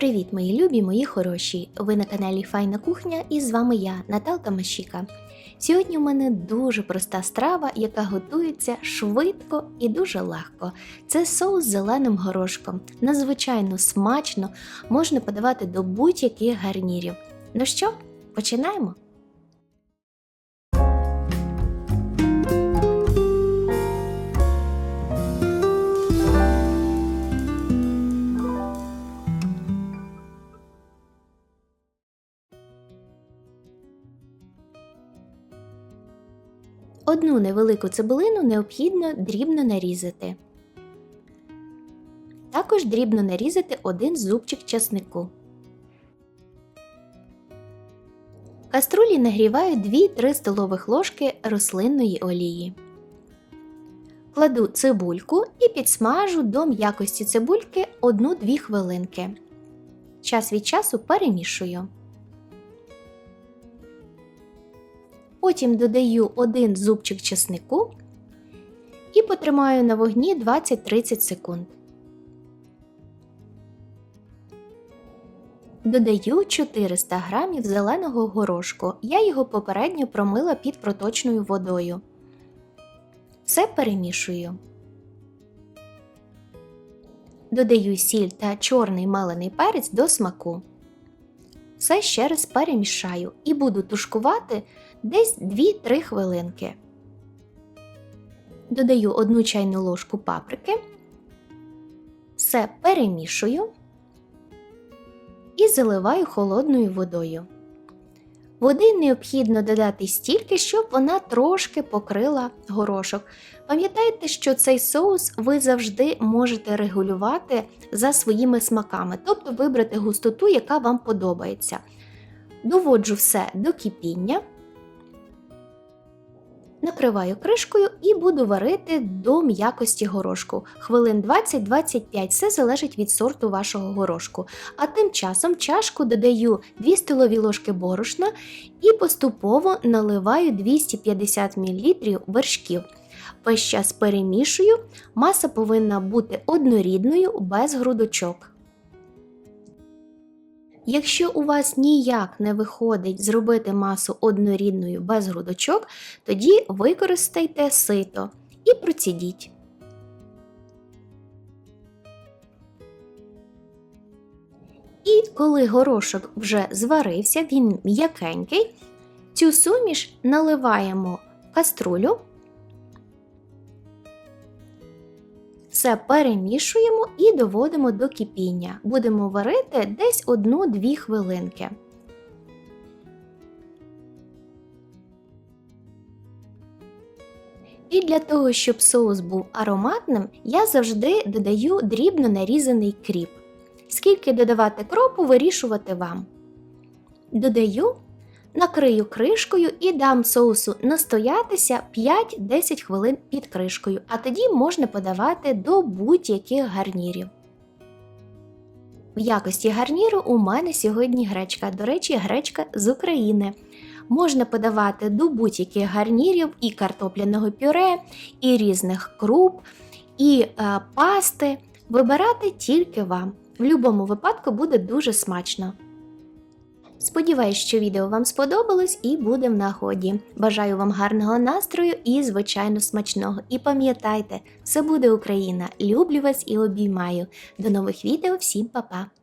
Привіт, мої любі, мої хороші! Ви на каналі Файна Кухня і з вами я, Наталка Мащіка. Сьогодні у мене дуже проста страва, яка готується швидко і дуже легко. Це соус з зеленим горошком. Надзвичайно смачно можна подавати до будь-яких гарнірів. Ну що, починаємо? Одну невелику цибулину необхідно дрібно нарізати. Також дрібно нарізати один зубчик часнику. Каструлі нагріваю 2-3 столових ложки рослинної олії. Кладу цибульку і підсмажу до м'якості цибульки 1-2 хвилинки. Час від часу перемішую. Потім додаю один зубчик чеснику і потримаю на вогні 20-30 секунд. Додаю 400 г зеленого горошку. Я його попередньо промила під проточною водою. Все перемішую. Додаю сіль та чорний мелений перець до смаку. Все ще раз перемішаю і буду тушкувати десь 2-3 хвилинки. Додаю 1 чайну ложку паприки, все перемішую і заливаю холодною водою. Води необхідно додати стільки, щоб вона трошки покрила горошок. Пам'ятайте, що цей соус ви завжди можете регулювати за своїми смаками, тобто вибрати густоту, яка вам подобається. Доводжу все до кипіння, накриваю кришкою і буду варити до м'якості горошку. Хвилин 20-25, все залежить від сорту вашого горошку. А тим часом чашку додаю 2 столові ложки борошна і поступово наливаю 250 мл вершків. Весь час перемішую, маса повинна бути однорідною без грудочок. Якщо у вас ніяк не виходить зробити масу однорідною без грудочок, тоді використайте сито і процідіть. І коли горошок вже зварився, він м'якенький, цю суміш наливаємо в каструлю. Все перемішуємо і доводимо до кипіння. Будемо варити десь 1-2 хвилинки. І для того, щоб соус був ароматним, я завжди додаю дрібно нарізаний кріп. Скільки додавати кропу, вирішувати вам. Додаю, накрию кришкою і дам соусу настоятися 5-10 хвилин під кришкою, а тоді можна подавати до будь-яких гарнірів. В якості гарніру у мене сьогодні гречка, до речі, гречка з України. Можна подавати до будь-яких гарнірів і картопляного пюре, і різних круп, і е, пасти. Вибирати тільки вам. В будь-якому випадку буде дуже смачно. Сподіваюсь, що відео вам сподобалось і буде в нагоді. Бажаю вам гарного настрою і, звичайно, смачного. І пам'ятайте, все буде Україна! Люблю вас і обіймаю. До нових відео, всім па-па!